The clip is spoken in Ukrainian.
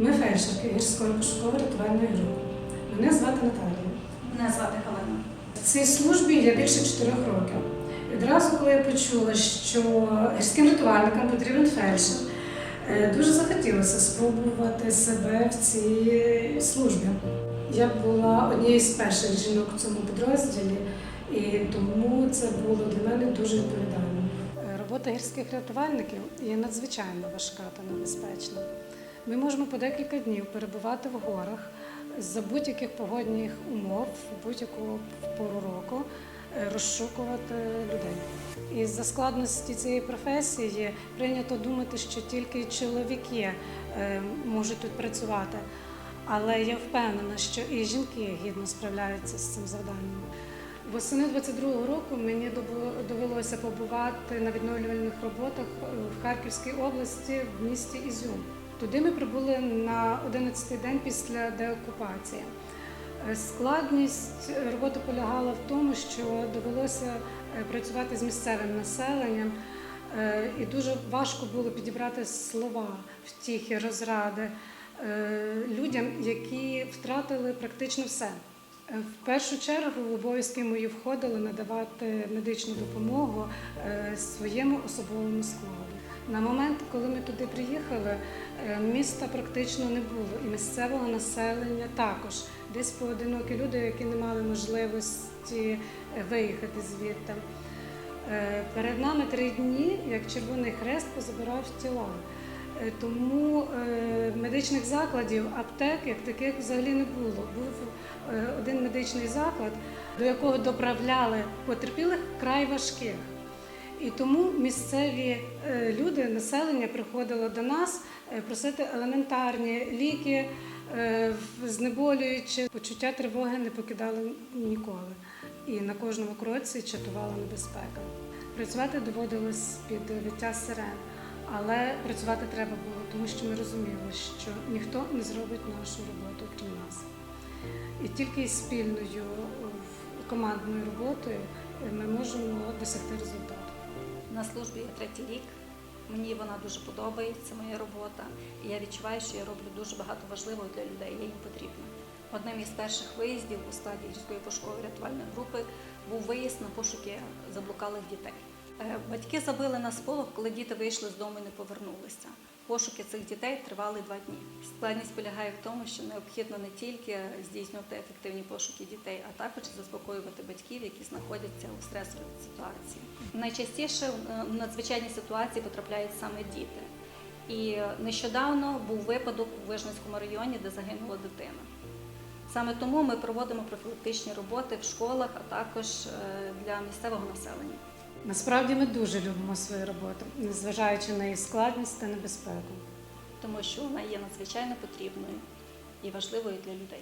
Ми фельдшерки гірської пошуково-рятувальної групи. Мене звати Наталія. Мене звати Галина. В цій службі я більше чотирьох років. І одразу, коли я почула, що гірським рятувальникам потрібен фельдшер, е, дуже захотілося спробувати себе в цій службі. Я була однією з перших жінок в цьому підрозділі, і тому це було для мене дуже відповідально. Е, робота гірських рятувальників є надзвичайно важка та небезпечна. Ми можемо по декілька днів перебувати в горах за будь-яких погодних умов, будь-яку пору року, е, розшукувати людей. І за складності цієї професії прийнято думати, що тільки чоловіки е, можуть тут працювати. Але я впевнена, що і жінки гідно справляються з цим завданням. Восени 22-го року мені довелося побувати на відновлювальних роботах е, в Харківській області в місті Ізюм. Туди ми прибули на 11-й день після деокупації. Е, Складність роботи полягала в тому, що довелося е, працювати з місцевим населенням, е, і дуже важко було підібрати слова, втіхи, розради людям, які втратили практично все. Е, В першу чергу в обов'язки мої входило надавати медичну допомогу е, своєму особовому складу. На момент, коли ми туди приїхали, е, міста практично не було, і місцевого населення також. Десь поодинокі люди, які не мали можливості виїхати звідти. Перед нами три дні, як Червоний Хрест позабирав тіла. Е, Тому е, медичних закладів, аптек як таких взагалі не було. Був е, один медичний заклад, до якого доправляли потерпілих край важких. І тому місцеві люди, населення приходило до нас просити елементарні ліки, знеболюючи. Почуття тривоги не покидали ніколи. І на кожному кроці чатувала небезпека. Працювати доводилось під виття сирен, але працювати треба було, тому що ми розуміли, що ніхто не зробить нашу роботу крім нас. І тільки спільною командною роботою е, ми можемо досягти результату. На службі я третій рік. Мені вона дуже подобається, моя робота. І я відчуваю, що я роблю дуже багато важливого для людей, я їм потрібна. Одним із перших виїздів у складі гірської пошукової рятувальної групи був виїзд на пошуки заблукалих дітей. Е, Батьки забили на сполох, коли діти вийшли з дому і не повернулися. Пошуки цих дітей тривали два дні. Складність полягає в тому, що необхідно не тільки здійснювати ефективні пошуки дітей, а також заспокоювати батьків, які знаходяться у стресовій ситуації. Найчастіше е, в надзвичайні ситуації потрапляють саме діти. І нещодавно був випадок у Вижницькому районі, де загинула дитина. Саме тому ми проводимо профілактичні роботи в школах, а також е, для місцевого населення. Насправді ми дуже любимо свою роботу, незважаючи на її складність та небезпеку. тому що вона є надзвичайно потрібною і важливою для людей.